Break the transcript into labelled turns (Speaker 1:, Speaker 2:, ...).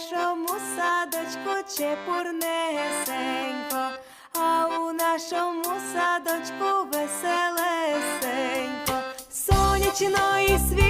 Speaker 1: нашому садочку чепурнесенько, а у нашому садочку веселесенько, сонячно і світ.